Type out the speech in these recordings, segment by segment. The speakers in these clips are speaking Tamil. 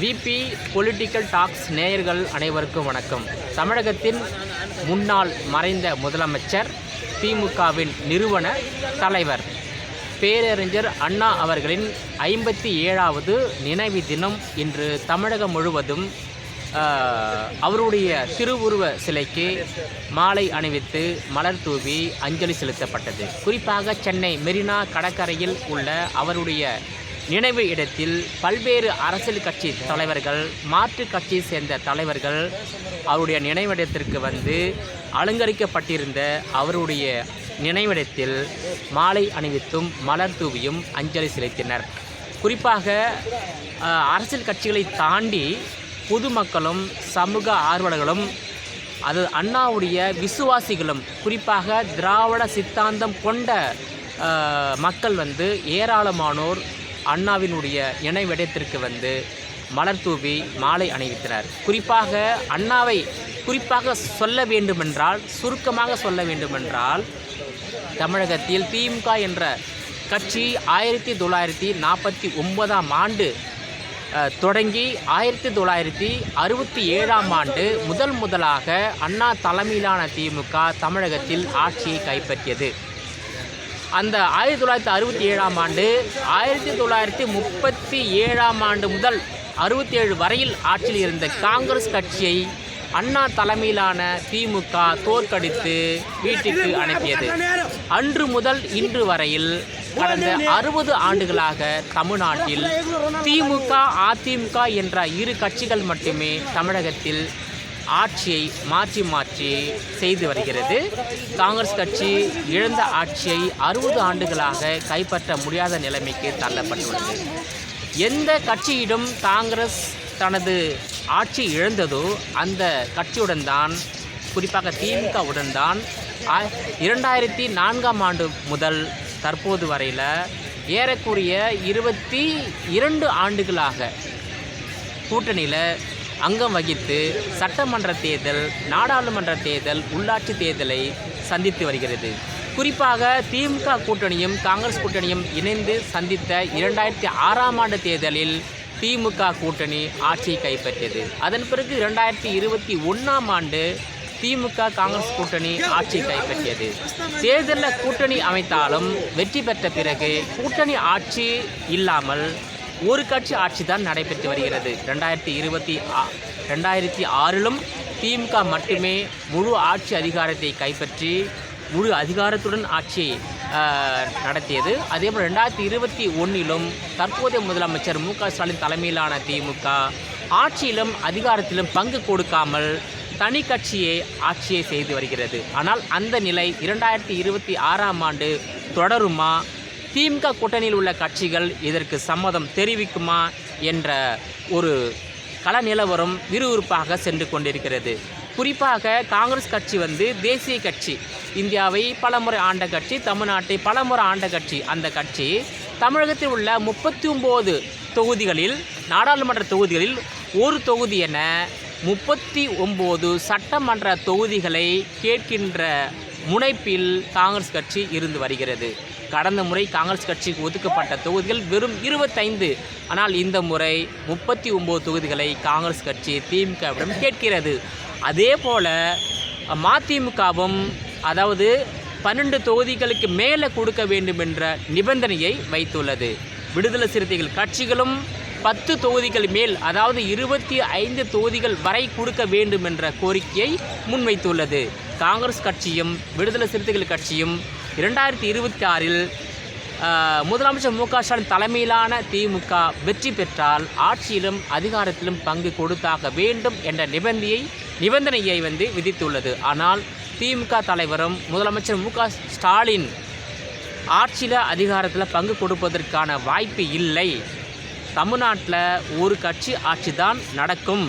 விபி பொலிட்டிக்கல் டாக்ஸ் நேயர்கள் அனைவருக்கும் வணக்கம். தமிழகத்தின் முன்னாள் மறைந்த முதலமைச்சர் திமுகவின் நிறுவன தலைவர் பேரறிஞர் அண்ணா அவர்களின் ஐம்பத்தி ஏழாவது நினைவு தினம் இன்று தமிழகம் முழுவதும் அவருடைய திருவுருவ சிலைக்கு மாலை அணிவித்து மலர் தூவி அஞ்சலி செலுத்தப்பட்டது. குறிப்பாக சென்னை மெரினா கடற்கரையில் உள்ள அவருடைய நினைவு இடத்தில் பல்வேறு அரசியல் கட்சி தலைவர்கள் மாற்று கட்சியை சேர்ந்த தலைவர்கள் அவருடைய நினைவிடத்திற்கு வந்து அலங்கரிக்கப்பட்டிருந்த அவருடைய நினைவிடத்தில் மாலை அணிவித்தும் மலர் தூவியும் அஞ்சலி செலுத்தினர். குறிப்பாக அரசியல் கட்சிகளை தாண்டி பொதுமக்களும் சமூக ஆர்வலர்களும் அது அண்ணாவுடைய விசுவாசிகளும் குறிப்பாக திராவிட சித்தாந்தம் கொண்ட மக்கள் வந்து ஏராளமானோர் அண்ணாவினுடைய நினைவிடத்திற்கு வந்து மலர் தூவி மாலை அணிவித்தனர் குறிப்பாக அண்ணாவை குறிப்பாக சொல்ல வேண்டுமென்றால் சுருக்கமாக சொல்ல வேண்டுமென்றால் தமிழகத்தில் திமுக என்ற கட்சி ஆயிரத்தி தொள்ளாயிரத்தி நாற்பத்தி ஒன்பதாம் ஆண்டு தொடங்கி ஆயிரத்தி தொள்ளாயிரத்தி அறுபத்தி ஏழாம் ஆண்டு முதல் முதலாக அண்ணா தலைமையிலான திமுக தமிழகத்தில் ஆட்சியை கைப்பற்றியது. அந்த ஆயிரத்தி தொள்ளாயிரத்தி அறுபத்தி ஏழாம் ஆண்டு ஆயிரத்தி தொள்ளாயிரத்தி முப்பத்தி ஏழாம் ஆண்டு முதல் அறுபத்தி ஏழு வரையில் ஆட்சியில் இருந்த காங்கிரஸ் கட்சியை அண்ணா தலைமையிலான திமுக தோற்கடித்து வீட்டுக்கு அனுப்பியது. அன்று முதல் இன்று வரையில் கடந்த அறுபது ஆண்டுகளாக தமிழ்நாட்டில் திமுக அதிமுக என்ற இரு கட்சிகள் மட்டுமே தமிழகத்தில் ஆட்சியை மாற்றி மாற்றி செய்து வருகிறது. காங்கிரஸ் கட்சி இழந்த ஆட்சியை அறுபது ஆண்டுகளாக கைப்பற்ற முடியாத நிலைமைக்கு தள்ளப்பட்டுள்ளது. எந்த கட்சியிடம் காங்கிரஸ் தனது ஆட்சி இழந்ததோ அந்த கட்சியுடன் தான் குறிப்பாக திமுகவுடன் தான் இரண்டாயிரத்தி நான்காம் ஆண்டு முதல் தற்போது வரையில் ஏறக்குறைய இருபத்தி இரண்டு ஆண்டுகளாக கூட்டணியில் அங்கம் வகித்து சட்டமன்ற தேர்தல் நாடாளுமன்ற தேர்தல் உள்ளாட்சி தேர்தலை சந்தித்து வருகிறது. குறிப்பாக திமுக கூட்டணியும் காங்கிரஸ் கூட்டணியும் இணைந்து சந்தித்த இரண்டாயிரத்தி ஆறாம் ஆண்டு தேர்தலில் திமுக கூட்டணி ஆட்சியை கைப்பற்றியது. அதன் பிறகு இரண்டாயிரத்தி இருபத்தி ஒன்றாம் ஆண்டு திமுக காங்கிரஸ் கூட்டணி ஆட்சியை கைப்பற்றியது. தேர்தலில் கூட்டணி அமைத்தாலும் வெற்றி பெற்ற பிறகு கூட்டணி ஆட்சி இல்லாமல் ஒரு கட்சி ஆட்சி தான் நடைபெற்று வருகிறது. ரெண்டாயிரத்தி இருபத்தி ஆ- ரெண்டாயிரத்தி ஆறிலும் திமுக மட்டுமே முழு ஆட்சி அதிகாரத்தை கைப்பற்றி முழு அதிகாரத்துடன் ஆட்சியை நடத்தியது. அதேபோல் ரெண்டாயிரத்தி இருபத்தி ஒன்றிலும் தற்போதைய முதலமைச்சர் மு க ஸ்டாலின் தலைமையிலான திமுக ஆட்சியிலும் அதிகாரத்திலும் பங்கு கொடுக்காமல் தனி கட்சியே ஆட்சியை செய்து வருகிறது. ஆனால் அந்த நிலை இரண்டாயிரத்தி இருபத்தி ஆறாம் ஆண்டு தொடருமா? திமுக கூட்டணியில் உள்ள கட்சிகள் இதற்கு சம்மதம் தெரிவிக்குமா என்ற ஒரு கள நிலவரம் விறுவிறுப்பாக சென்று கொண்டிருக்கிறது. குறிப்பாக காங்கிரஸ் கட்சி வந்து தேசிய கட்சி. இந்தியாவை பலமுறை ஆண்ட கட்சி தமிழ்நாட்டை பலமுறை ஆண்ட கட்சி. அந்த கட்சி தமிழகத்தில் உள்ள முப்பத்தி ஒம்பது தொகுதிகளில் நாடாளுமன்ற தொகுதிகளில் ஒரு தொகுதி என முப்பத்தி ஒம்பது சட்டமன்ற தொகுதிகளை கேட்கின்ற முனைப்பில் காங்கிரஸ் கட்சி இருந்து வருகிறது. கடந்த முறை காங்கிரஸ் கட்சிக்கு ஒதுக்கப்பட்ட தொகுதிகள் வெறும் இருபத்தைந்து. ஆனால் இந்த முறை முப்பத்தி ஒம்பது தொகுதிகளை காங்கிரஸ் கட்சி திமுகவிடம் கேட்கிறது. அதே போல மதிமுகவும் அதாவது பன்னெண்டு தொகுதிகளுக்கு மேலே கொடுக்க வேண்டும் என்ற நிபந்தனையை வைத்துள்ளது. விடுதலை சிறுத்தைகள் கட்சிகளும் பத்து தொகுதிகள் மேல் அதாவது இருபத்தி ஐந்து தொகுதிகள் வரை கொடுக்க வேண்டும் என்ற கோரிக்கையை முன்வைத்துள்ளது. காங்கிரஸ் கட்சியும் விடுதலை சிறுத்தைகள் கட்சியும் இரண்டாயிரத்தி இருபத்தி ஆறில் முதலமைச்சர் மு க ஸ்டாலின் தலைமையிலான திமுக வெற்றி பெற்றால் ஆட்சியிலும் அதிகாரத்திலும் பங்கு கொடுத்தாக வேண்டும் என்ற நிபந்தனையை நிபந்தனையை வந்து விதித்துள்ளது. ஆனால் திமுக தலைவரும் முதலமைச்சர் மு க ஸ்டாலின் ஆட்சியில் அதிகாரத்தில் பங்கு கொடுப்பதற்கான வாய்ப்பு இல்லை. தமிழ்நாட்டில் ஒரு கட்சி ஆட்சி தான் நடக்கும்.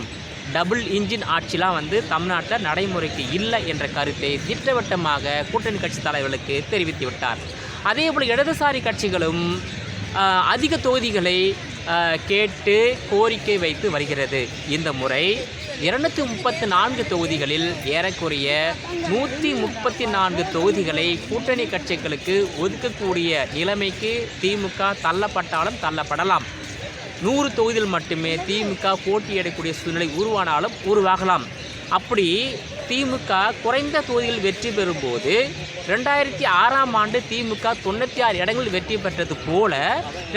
டபுள் இன்ஜின் ஆட்சிலாம் வந்து தமிழ்நாட்டில் நடைமுறைக்கு இல்லை என்ற கருத்தை திட்டவட்டமாக கூட்டணி கட்சி தலைவர்களுக்கு தெரிவித்து விட்டார். அதே போல் இடதுசாரி கட்சிகளும் அதிக தொகுதிகளை கேட்டு கோரிக்கை வைத்து வருகிறது. இந்த முறை இருநூற்றி முப்பத்தி நான்கு தொகுதிகளில் ஏறக்குறைய நூற்றி முப்பத்தி நான்கு தொகுதிகளை கூட்டணி கட்சிகளுக்கு ஒதுக்கக்கூடிய நிலைமைக்கு திமுக தள்ளப்பட்டாலும் தள்ளப்படலாம். நூறு தொகுதியில் மட்டுமே திமுக போட்டியிடக்கூடிய சூழ்நிலை உருவானாலும் உருவாகலாம். அப்படி திமுக குறைந்த தொகுதியில் வெற்றி பெறும்போது ரெண்டாயிரத்தி ஆறாம் ஆண்டு திமுக தொண்ணூற்றி ஆறு இடங்களில் வெற்றி பெற்றது போல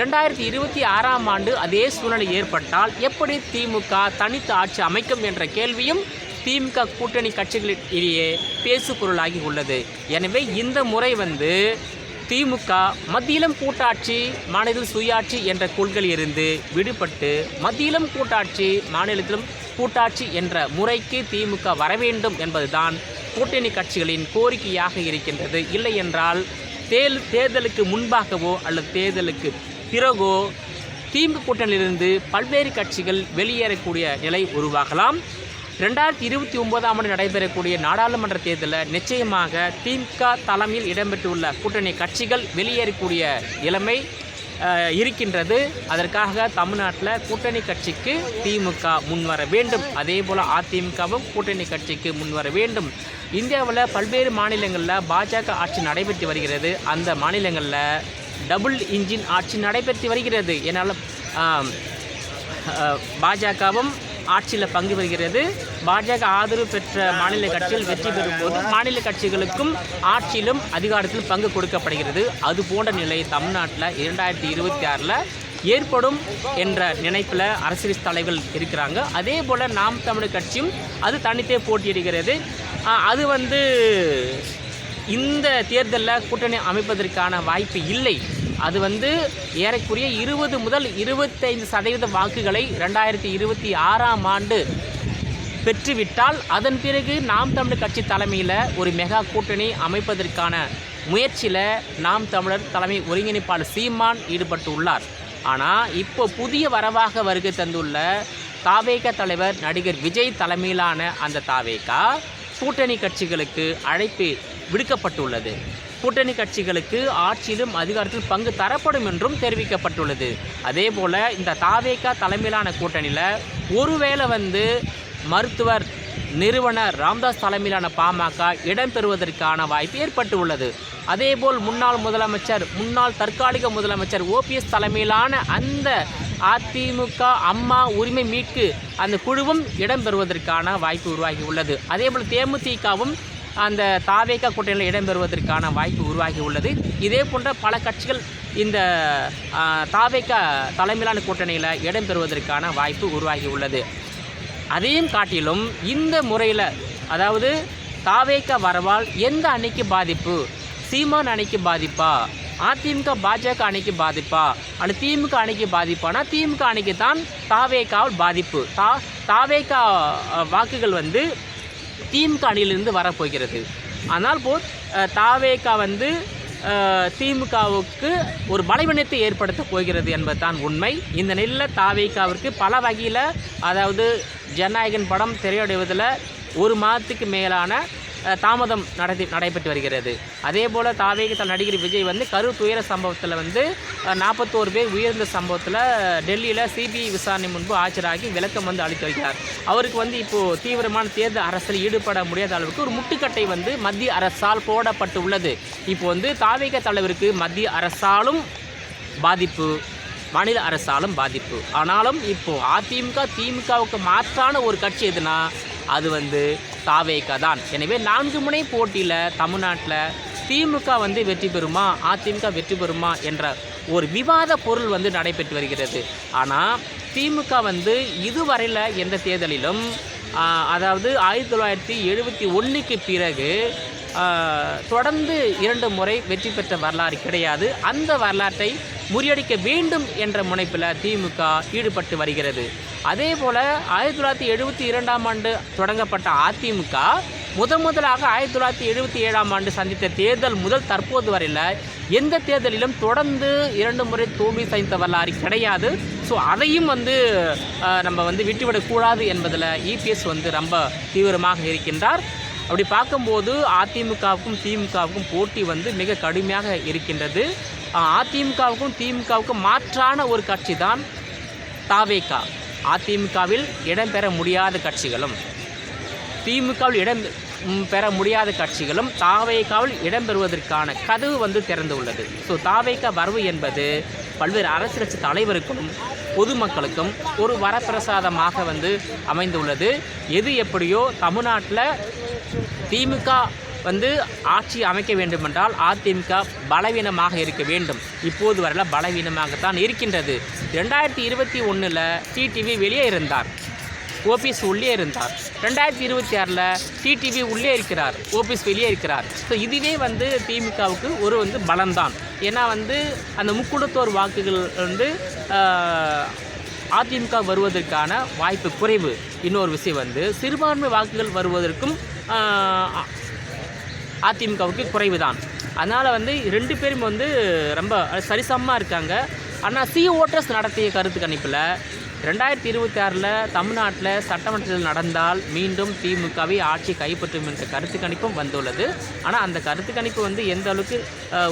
ரெண்டாயிரத்தி இருபத்தி ஆறாம் ஆண்டு அதே சூழ்நிலை ஏற்பட்டால் எப்படி திமுக தனித்து ஆட்சி அமைக்கும் என்ற கேள்வியும் திமுக கூட்டணி கட்சிகளிடையே பேசுபொருளாகி உள்ளது. எனவே இந்த முறை வந்து திமுக மத்தியிலும் கூட்டாட்சி மாநிலத்தில் சுயாட்சி என்ற கொள்கையிலிருந்து விடுபட்டு மத்தியிலும் கூட்டாட்சி மாநிலத்திலும் கூட்டாட்சி என்ற முறைக்கு திமுக வர வேண்டும் என்பதுதான் கூட்டணி கட்சிகளின் கோரிக்கையாக இருக்கின்றது. இல்லை என்றால் தேல் தேர்தலுக்கு முன்பாகவோ அல்லது தேர்தலுக்கு பிறகோ திமுக கூட்டணியிலிருந்து பல்வேறு கட்சிகள் வெளியேறக்கூடிய நிலை உருவாகலாம். ரெண்டாயிரத்தி இருபத்தி ஒன்பதாம் ஆண்டு நடைபெறக்கூடிய நாடாளுமன்ற தேர்தலில் நிச்சயமாக திமுக தலைமையில் இடம்பெற்றுள்ள கூட்டணி கட்சிகள் வெளியேறக்கூடிய நிலைமை இருக்கின்றது. அதற்காக தமிழ்நாட்டில் கூட்டணி கட்சிக்கு திமுக முன்வர வேண்டும். அதே போல் அதிமுகவும் கூட்டணி கட்சிக்கு முன்வர வேண்டும். இந்தியாவில் பல்வேறு மாநிலங்களில் பாஜக ஆட்சி நடைபெற்று வருகிறது. அந்த மாநிலங்களில் டபுள் இன்ஜின் ஆட்சி நடைபெற்று வருகிறது. என்னால் பாஜகவும் ஆட்சியில் பங்கு பெறுகிறது. பாஜக ஆதரவு பெற்ற மாநில கட்சிகள் வெற்றி பெறும் போது மாநில கட்சிகளுக்கும் ஆட்சியிலும் அதிகாரத்திலும் பங்கு கொடுக்கப்படுகிறது. அது போன்ற நிலை தமிழ்நாட்டில் இரண்டாயிரத்தி இருபத்தி ஆறில் ஏற்படும் என்ற நினைப்பில் அரசியல் தலைவர்கள் இருக்கிறாங்க. அதே போல் நாம் தமிழ் கட்சியும் அது தனித்தே போட்டியிடுகிறது. அது வந்து இந்த தேர்தலில் கூட்டணி அமைப்பதற்கான வாய்ப்பு இல்லை. அது வந்து ஏறக்குறைய இருபது முதல் இருபத்தைந்து சதவீத வாக்குகளை ரெண்டாயிரத்தி இருபத்தி ஆறாம் ஆண்டு பெற்றுவிட்டால் அதன் பிறகு நாம் தமிழர் கட்சி தலைமையில் ஒரு மெகா கூட்டணி அமைப்பதற்கான முயற்சியில் நாம் தமிழர் தலைமை ஒருங்கிணைப்பாளர் சீமான் ஈடுபட்டு உள்ளார் ஆனால் இப்போ புதிய வரவாக வருகை தந்துள்ள தாவேக தலைவர் நடிகர் விஜய் தலைமையிலான அந்த தாவேகா கூட்டணி கட்சிகளுக்கு அழைப்பு விடுக்கப்பட்டுள்ளது. கூட்டணி கட்சிகளுக்கு ஆட்சியிலும் அதிகாரத்தில் பங்கு தரப்படும் என்றும் தெரிவிக்கப்பட்டுள்ளது. அதே போல் இந்த தாவேகா தலைமையிலான கூட்டணியில் ஒருவேளை வந்து மருத்துவர் நிறுவனர் ராம்தாஸ் தலைமையிலான பாமக இடம்பெறுவதற்கான வாய்ப்பு ஏற்பட்டு உள்ளது அதேபோல் முன்னாள் முதலமைச்சர் முன்னாள் தற்காலிக முதலமைச்சர் ஓபிஎஸ் தலைமையிலான அந்த அதிமுக அம்மா உரிமை மீட்கு அந்த குழுவும் இடம்பெறுவதற்கான வாய்ப்பு உருவாகி உள்ளது அதேபோல் தேமுதிகவும் அந்த தாவேகா கூட்டணியில் இடம்பெறுவதற்கான வாய்ப்பு உருவாகி உள்ளது. இதே போன்ற பல கட்சிகள் இந்த ஆ, தலைமையிலான கூட்டணியில் இடம்பெறுவதற்கான வாய்ப்பு உருவாகி உள்ளது. அதையும் காட்டிலும் இந்த முறையில் அதாவது தாவேக்க வரவால் எந்த அணிக்கு பாதிப்பு? சீமான் அணிக்கு பாதிப்பா? அதிமுக பாஜக அணிக்கு பாதிப்பா? அல்லது திமுக அணிக்கு பாதிப்பானா? திமுக அணிக்கு தான் தாவேக்காவில் பாதிப்பு. தா தாவேக்கா வாக்குகள் வந்து திமுக அணியிலிருந்து வரப்போகிறது. ஆனால் போல் தாவேகா வந்து திமுகவுக்கு ஒரு பலவீனத்தை ஏற்படுத்த போகிறது என்பது தான் உண்மை. இந்த நிலையில் தாவேகாவிற்கு பல வகையில் அதாவது ஜனநாயகன் படம் திரையடைவதில் ஒரு மாதத்துக்கு மேலான தாமதம் நடத்தி நடைபெற்று வருகிறது. அதே போல் தாவேக நடிகர் விஜய் வந்து கரு துயர சம்பவத்தில் வந்து நாற்பத்தோரு பேர் உயர்ந்த சம்பவத்தில் டெல்லியில் சிபிஐ விசாரணை முன்பு ஆஜராகி விளக்கம் வந்து அளித்து வருகிறார் அவருக்கு வந்து இப்போது தீவிரமான தேர்தல் அரசில் ஈடுபட முடியாத அளவுக்கு ஒரு முட்டுக்கட்டை வந்து மத்திய அரசால் போடப்பட்டு உள்ளது. இப்போ வந்து தாவேக தலைவருக்கு மத்திய அரசாலும் பாதிப்பு மாநில அரசாலும் பாதிப்பு. ஆனாலும் இப்போ அதிமுக திமுகவுக்கு மாற்றான ஒரு கட்சி எதுனா அது வந்து தாவேக தான். எனவே நான்கு முனை போட்டியில் தமிழ்நாட்டில் திமுக வந்து வெற்றி பெறுமா அதிமுக வெற்றி பெறுமா என்ற ஒரு விவாத பொருள் வந்து நடைபெற்று வருகிறது. ஆனால் திமுக வந்து இதுவரையில் எந்த தேர்தலிலும் அதாவது ஆயிரத்தி தொள்ளாயிரத்தி எழுபத்தி ஒன்றுக்கு பிறகு தொடர்ந்து இரண்டு முறை வெற்றி பெற்ற வரலாறு கிடையாது. அந்த வரலாற்றை முறியடிக்க வேண்டும் என்ற முனைப்பில் திமுக ஈடுபட்டு வருகிறது. அதே போல் ஆயிரத்தி தொள்ளாயிரத்தி எழுபத்தி இரண்டாம் ஆண்டு தொடங்கப்பட்ட அதிமுக முதன் முதலாக ஆயிரத்தி தொள்ளாயிரத்தி எழுபத்தி ஏழாம் ஆண்டு சந்தித்த தேர்தல் முதல் தற்போது வரையில் எந்த தேர்தலிலும் தொடர்ந்து இரண்டு முறை தோல்வி சந்தித்த வரலாறு கிடையாது. ஸோ அதையும் வந்து நம்ம வந்து விட்டுவிடக்கூடாது என்பதில் இபிஎஸ் வந்து ரொம்ப தீவிரமாக இருக்கின்றார். அப்படி பார்க்கும்போது அதிமுகவுக்கும் திமுகவுக்கும் போட்டி வந்து மிக கடுமையாக இருக்கின்றது. அதிமுகவுக்கும் திமுகவுக்கும் மாற்றான ஒரு கட்சி தான் தாவேகா. அதிமுகவில் இடம்பெற முடியாத கட்சிகளும் திமுகவில் இடம் பெற முடியாத கட்சிகளும் தாவேக்காவில் இடம்பெறுவதற்கான கதவு வந்து திறந்து உள்ளது ஸோ தாவேக்கா வரவு என்பது பல்வேறு அரசியல் கட்சி தலைவருக்கும் பொதுமக்களுக்கும் ஒரு வரப்பிரசாதமாக வந்து அமைந்துள்ளது. எது எப்படியோ தமிழ்நாட்டில் திமுக வந்து ஆட்சி அமைக்க வேண்டுமென்றால் அதிமுக பலவீனமாக இருக்க வேண்டும். இப்போது வரல பலவீனமாகத்தான் இருக்கின்றது. ரெண்டாயிரத்தி இருபத்தி ஒன்றில் டிடிவி வெளியே இருந்தார். ஓபிஎஸ் உள்ளே இருந்தார். ரெண்டாயிரத்தி இருபத்தி ஆறில் டிடிவி உள்ளே இருக்கிறார். ஓபிஎஸ் வெளியே இருக்கிறார். ஸோ இதுவே வந்து திமுகவுக்கு ஒரு வந்து பலம்தான். ஏன்னா வந்து அந்த முக்குடத்தோர் வாக்குகள் வந்து அதிமுக வருவதற்கான வாய்ப்பு குறைவு. இன்னொரு விஷயம் வந்து சிறுபான்மை வாக்குகள் வருவதற்கும் அதிமுகவுக்கு குறைவு தான் அதனால் வந்து ரெண்டு பேரும் வந்து ரொம்ப சரிசமமாக இருக்காங்க. ஆனால் சி ஓட்டர்ஸ் நடத்திய கருத்து கணிப்பில் ரெண்டாயிரத்தி இருபத்தி ஆறில் தமிழ்நாட்டில் சட்டமன்றத்தில் நடந்தால் மீண்டும் திமுகவை ஆட்சி கைப்பற்றும் என்ற கருத்து கணிப்பும் வந்துள்ளது. ஆனால் அந்த கருத்து கணிப்பு வந்து எந்த அளவுக்கு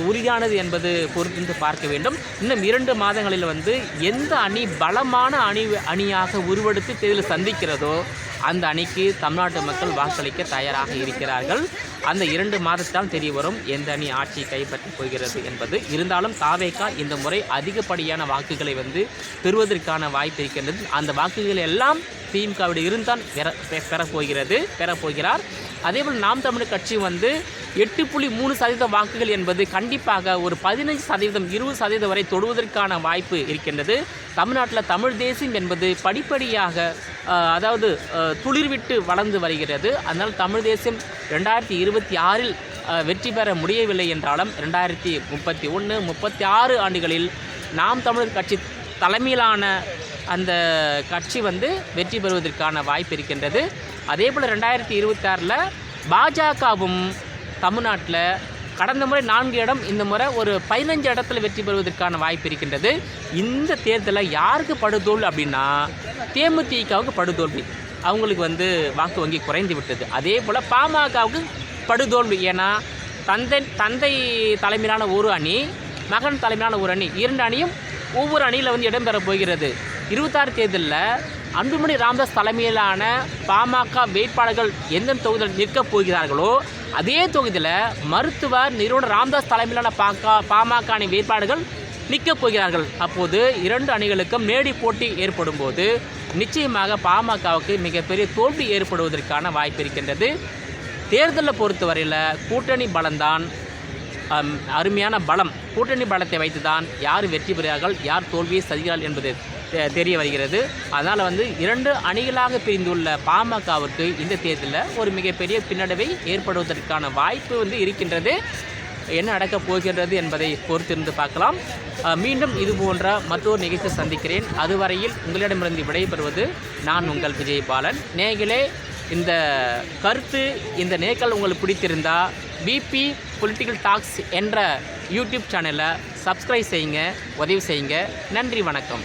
உறுதியானது என்பது பொறுத்திருந்து பார்க்க வேண்டும். இன்னும் இரண்டு மாதங்களில் வந்து எந்த அணி பலமான அணி அணியாக உருவெடுத்து தேர்தலில் சந்திக்கிறதோ அந்த அணிக்கு தமிழ்நாட்டு மக்கள் வாக்களிக்க தயாராக இருக்கிறார்கள். அந்த இரண்டு மாதத்தால் தெரிய வரும் எந்த அணி ஆட்சியை கைப்பற்றப் போகிறது என்பது. இருந்தாலும் தாவேக்கா இந்த முறை அதிகப்படியான வாக்குகளை வந்து பெறுவதற்கான வாய்ப்பு இருக்கின்றது. அந்த வாக்குகள் எல்லாம் திமுகவிட இருந்தால் பெற பெ- பெறப்போகிறது பெறப்போகிறார். அதேபோல் நாம் தமிழர் கட்சி வந்து எட்டு புள்ளி மூணு சதவீத வாக்குகள் என்பது கண்டிப்பாக ஒரு பதினைஞ்சு சதவீதம் இருபது சதவீதம் வரை தொடுவதற்கான வாய்ப்பு இருக்கின்றது. தமிழ்நாட்டில் தமிழ் தேசியம் என்பது படிப்படியாக அதாவது துளிர்விட்டு வளர்ந்து வருகிறது. அதனால் தமிழ் தேசியம் ரெண்டாயிரத்தி இருபத்தி ஆறில் வெற்றி பெற முடியவில்லை என்றாலும் ரெண்டாயிரத்தி முப்பத்தி ஒன்று முப்பத்தி ஆறு ஆண்டுகளில் நாம் தமிழர் கட்சி தலைமையிலான அந்த கட்சி வந்து வெற்றி பெறுவதற்கான வாய்ப்பு இருக்கின்றது. அதே போல் ரெண்டாயிரத்தி இருபத்தாறில் பாஜகவும் தமிழ்நாட்டில் கடந்த முறை நான்கு இடம் இந்த முறை ஒரு பதினஞ்சு இடத்துல வெற்றி பெறுவதற்கான வாய்ப்பு இருக்கின்றது. இந்த தேர்தலில் யாருக்கு படுதோல் அப்படின்னா தேமுதிகவுக்கு படுதோல்வி. அவங்களுக்கு வந்து வாக்கு வங்கி குறைந்து விட்டது. அதே போல் பாமகவுக்கு படுதோல்வி. ஏன்னா தந்தை தந்தை தலைமையிலான ஒரு அணி மகன் தலைமையிலான ஒரு அணி இரண்டு அணியும் ஒவ்வொரு அணியில் வந்து இடம்பெற போகிறது. இருபத்தாறு தேர்தலில் அன்புமணி ராமதாஸ் தலைமையிலான பாமக வேட்பாளர்கள் எந்தெந்த தொகுதியில் நிற்கப் போகிறார்களோ அதே தொகுதியில் மருத்துவர் நிறுவனர் ராமதாஸ் தலைமையிலான பாக்கா பாமக அணி வேட்பாளர்கள் நிற்கப் போகிறார்கள். அப்போது இரண்டு அணிகளுக்கும் மேடி போட்டி ஏற்படும் போது நிச்சயமாக பாமகவுக்கு மிகப்பெரிய தோல்வி ஏற்படுவதற்கான வாய்ப்பு இருக்கின்றது. தேர்தலை பொறுத்தவரையில் கூட்டணி பலம்தான் அருமையான பலம். கூட்டணி பலத்தை வைத்து தான் யார் வெற்றி பெறுகிறார்கள் யார் தோல்வியை சதிகிறார்கள் என்பது தெ- தெரிய வருகிறது. அதனால் வந்து இரண்டு அணிகளாக பிரிந்துள்ள பாமகவிற்கு இந்த தேர்தலில் ஒரு மிகப்பெரிய பின்னடைவை ஏற்படுவதற்கான வாய்ப்பு வந்து இருக்கின்றது. என்ன நடக்கப் போகின்றது என்பதை பொறுத்திருந்து பார்க்கலாம். மீண்டும் இது போன்ற மற்றொரு நிகழ்ச்சி சந்திக்கிறேன். அதுவரையில் உங்களிடமிருந்து விடைபெறுவது நான் உங்கள் விஜய் பாலன் நேகிலே இந்த கருத்து இந்த நேக்கல் உங்களுக்கு பிடித்திருந்தால் பிபி பொலிட்டிக்கல் டாக்ஸ் என்ற யூடியூப் சேனலை சப்ஸ்கிரைப் செய்யுங்க உதவி செய்யுங்க. நன்றி வணக்கம்.